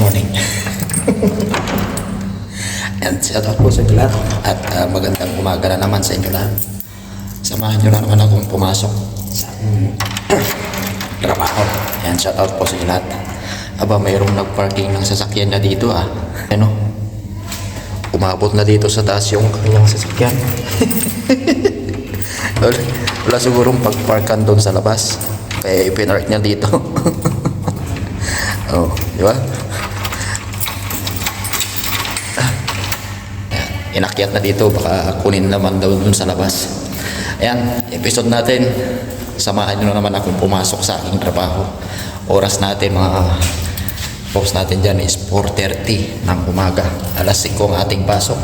morning. And shout out po sa inyo lahat. At ah, magandang umaga na naman sa inyo lahat. Samahan nyo na naman akong pumasok sa trabaho. Ayan, shout out po sa inyo lahat. Aba, mayroong nagparking ng sasakyan na dito ah. Ano? Umabot na dito sa taas yung kanyang sasakyan. wala, wala sigurong pagparkan doon sa labas. Kaya ipinark niya dito. oh, di ba? Inakyat na dito, baka kunin naman daw dun sa labas. Ayan, episode natin. Samahan nyo na naman akong pumasok sa aking trabaho. Oras natin, mga post natin dyan is 4.30 ng umaga. Alas 5 ang ating pasok.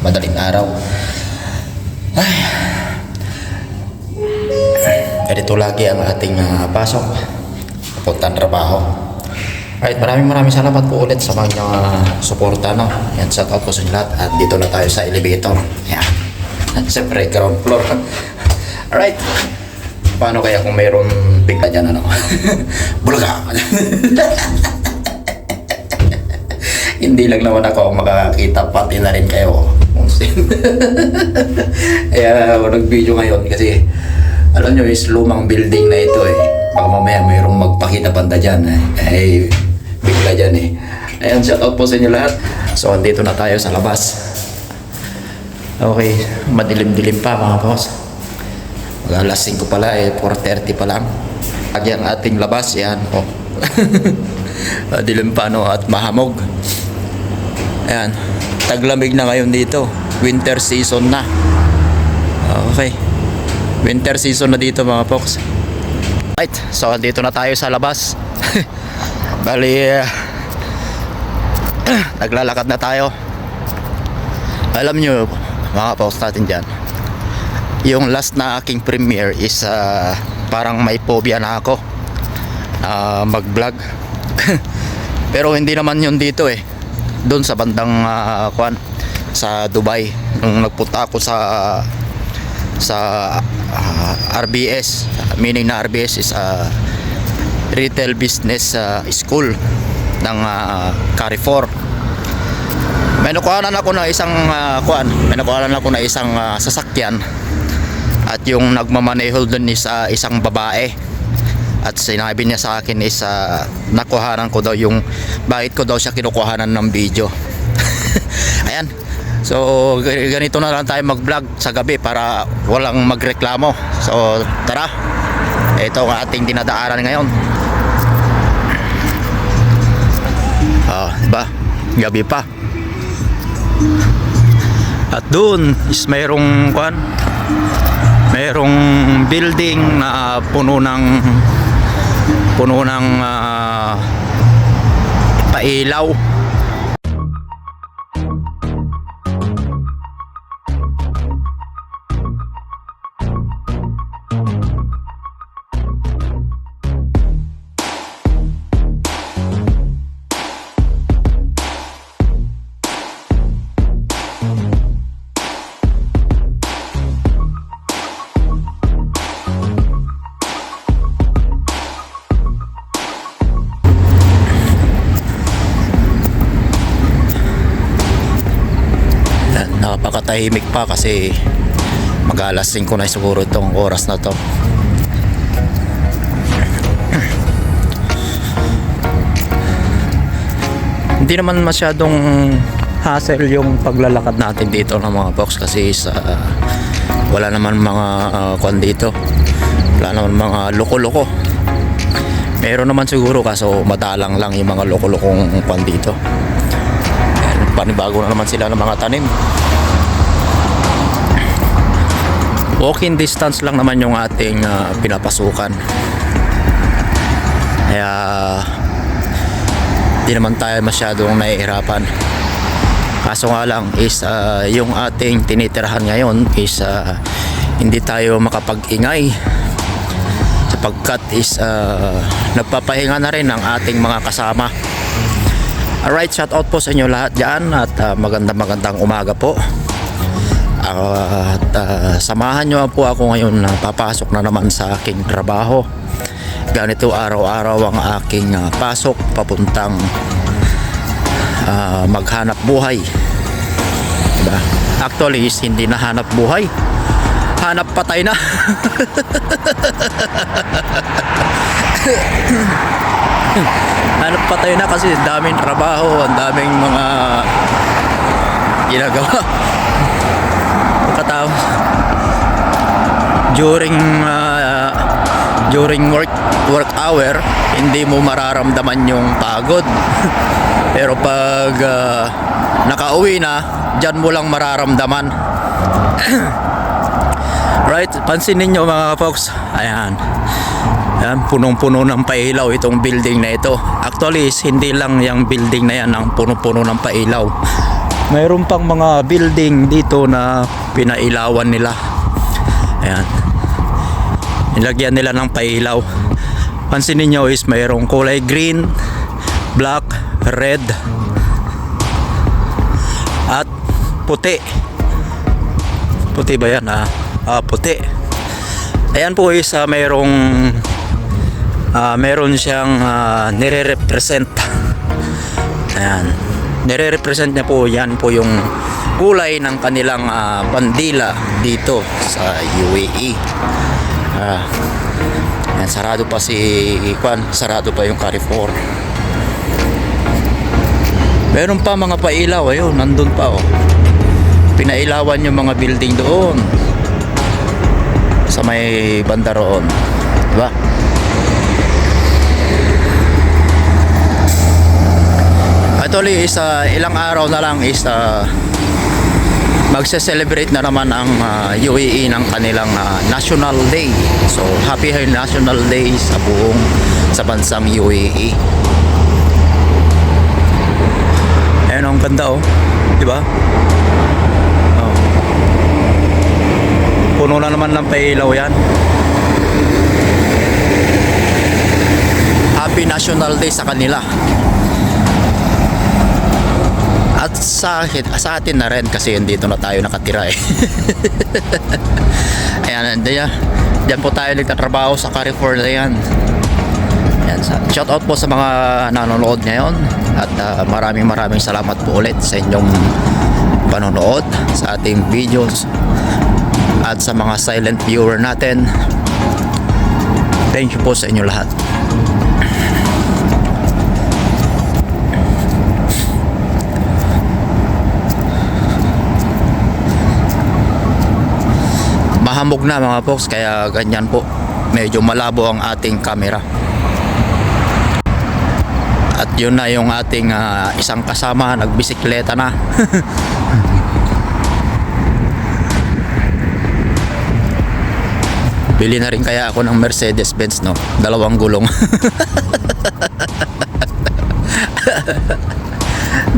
Madaling araw. Ay. Ganito lagi ang ating ah, pasok. Papuntang trabaho. Alright, maraming maraming salamat po ulit sa mga suporta. No? Yan, shout out po sa lahat. At dito na tayo sa elevator. Yan. Siyempre, ground floor. Alright. Paano kaya kung mayroon bigla dyan, ano? Bulaga! Hindi lang naman ako makakakita, pati na rin kayo. Kaya nag-video ngayon kasi alam nyo is lumang building na ito eh. Baka mamaya mayroong magpakita banda dyan eh. Eh, bigla dyan eh. Ayan, shout out po sa inyo lahat. So, andito na tayo sa labas. Okay, madilim-dilim pa mga boss. Mag alas 5 pala eh, 4.30 pa lang. Lagi ang ating labas, yan. Oh. Madilim pa no at mahamog. Ayan, taglamig na ngayon dito. Winter season na. Okay. Winter season na dito mga folks. Right, so dito na tayo sa labas. Bali, eh, naglalakad na tayo. Alam nyo, mga folks natin dyan, yung last na aking premiere is ah, parang may phobia na ako na mag-vlog. Pero hindi naman yun dito eh. Doon sa bandang ah, kwan sa Dubai nung nagpunta ako sa sa ah, RBS meaning na RBS is a retail business ah, school ng uh, Carrefour. May nakuhanan ako na isang uh, kuan may nakuhanan ako na isang ah, sasakyan at yung nagmamaneho doon is ah, isang babae. At sinabi niya sa akin is ah, nakuhanan ko daw yung bakit ko daw siya kinukuhanan ng video. Ayan. So ganito na lang tayo mag vlog sa gabi para walang magreklamo. So tara. Ito ang ating dinadaanan ngayon ah diba gabi pa. At doon is mayroong kwan mayroong building na puno ng puno ng ah, pailaw napakatahimik pa kasi mag alas 5 na siguro itong oras na to. Hindi naman masyadong hassle yung paglalakad natin dito ng mga box kasi sa wala naman mga uh, kwan dito. Wala naman mga loko-loko. Meron naman siguro kaso madalang lang yung mga loko-lokong kwan dito. Panibago na naman sila ng mga tanim walking distance lang naman yung ating ah, pinapasukan. Kaya di naman tayo masyadong nahihirapan. Kaso nga lang is ah, yung ating tinitirahan ngayon is ah, hindi tayo makapag-ingay sapagkat is ah, nagpapahinga na rin ang ating mga kasama. Alright, shout out po sa inyo lahat dyan at ah, magandang magandang umaga po. At ah, samahan nyo po ako ngayon na papasok na naman sa aking trabaho. Ganito araw-araw ang aking ah, pasok papuntang ah, maghanap buhay. Diba? Actually, is hindi na hanap buhay. Hanap patay na. hanap patay na kasi daming trabaho, ang daming mga ginagawa. Pagkatapos, during uh, during work work hour hindi mo mararamdaman yung pagod. Pero pag uh, nakauwi na diyan mo lang mararamdaman. Right? Pansinin niyo mga folks? Ayan. Yan, punong-puno ng pailaw itong building na ito. Actually, hindi lang yung building na yan ang puno-puno ng pailaw. Mayroon pang mga building dito na pinailawan nila. Ayan. Nilagyan nila ng pailaw. Pansinin nyo is mayroong kulay green, black, red, at puti. Puti ba yan? Ah, ah puti. Ayan po is ah, mayroong ah, meron siyang ah, nire-represent. Ayan. Nire-represent niya po yan po yung kulay ng kanilang ah, bandila dito sa UAE. Ah, ayan, sarado pa si Kwan, sarado pa yung Carrefour. Meron pa mga pailaw, ayun, nandun pa oh. Pinailawan yung mga building doon sa may banda roon. Diba? Actually, is uh, ilang araw na lang is uh, magse-celebrate na naman ang uh, UAE ng kanilang uh, National Day. So, happy National Day sa buong sa bansang UAE. Ayan ang ganda oh. Di ba? Oh. Puno na naman ng pailaw yan. Happy National Day sa kanila. At sa, sa atin na rin kasi dito na tayo nakatira eh. Ayan, diyan, diyan po tayo nagtatrabaho sa Carrefour na yan. Ayan, shout out po sa mga nanonood ngayon at ah, maraming maraming salamat po ulit sa inyong panonood sa ating videos at sa mga silent viewer natin. Thank you po sa inyo lahat. Mahamog na mga folks kaya ganyan po. Medyo malabo ang ating camera. At yun na yung ating ah, isang kasama. Nagbisikleta na. Bili na rin kaya ako ng Mercedes Benz no? Dalawang gulong.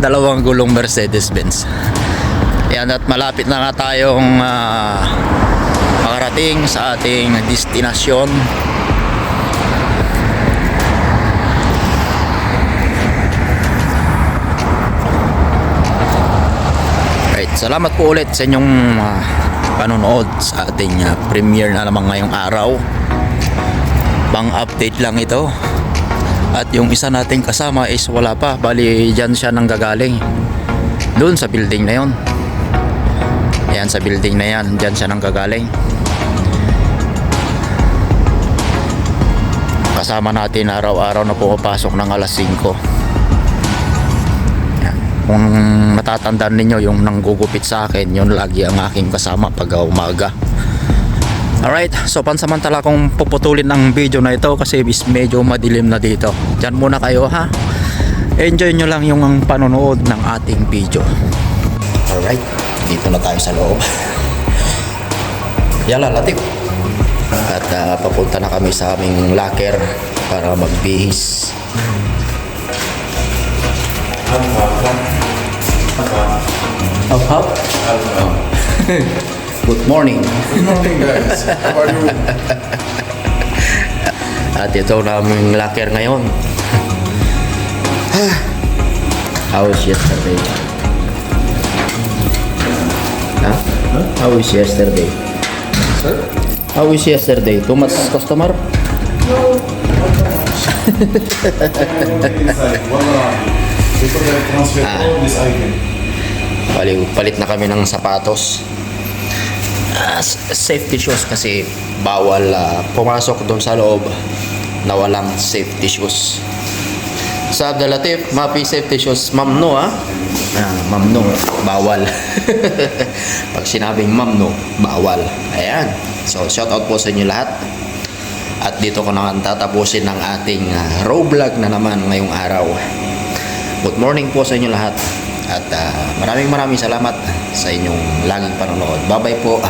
Dalawang gulong Mercedes Benz yan at malapit na nga tayong ah, makarating sa ating destinasyon. Right, salamat po ulit sa inyong ah, panonood sa ating ah, premiere na naman ngayong araw. Bang update lang ito. At yung isa nating kasama is wala pa. Bali, dyan siya nang gagaling. Doon sa building na yon. Ayan sa building na yan, dyan siya nang gagaling. Kasama natin araw-araw na pumapasok ng alas 5. Ayan. Kung natatandaan ninyo yung nanggugupit sa akin, yun lagi ang aking kasama pag umaga. Alright, so pansamantala kong puputulin ang video na ito kasi is medyo madilim na dito. Diyan muna kayo ha. Enjoy nyo lang yung panonood ng ating video. Alright, dito na tayo sa loob. Yala, latip. At ah, papunta na kami sa aming locker para magbihis. Hop, hop. Good morning. Good morning, guys. How are you? At ito na aming locker ngayon. How was yesterday? Huh? How was yesterday? Sir? How was yesterday? Too much customer? Transfer Ah. all this item. Bali, palit na kami ng sapatos. S- safety shoes kasi bawal ah, pumasok doon sa loob na walang safety shoes. Sa Abdalatif, mapi safety shoes, mamno ah. Ah, mamno, bawal. Pag sinabing mamno, bawal. Ayan. So, shout out po sa inyo lahat. At dito ko naman tatapusin ng ating ah, row vlog na naman ngayong araw. Good morning po sa inyo lahat. At ah, maraming maraming salamat sa inyong laging panonood. Bye-bye po.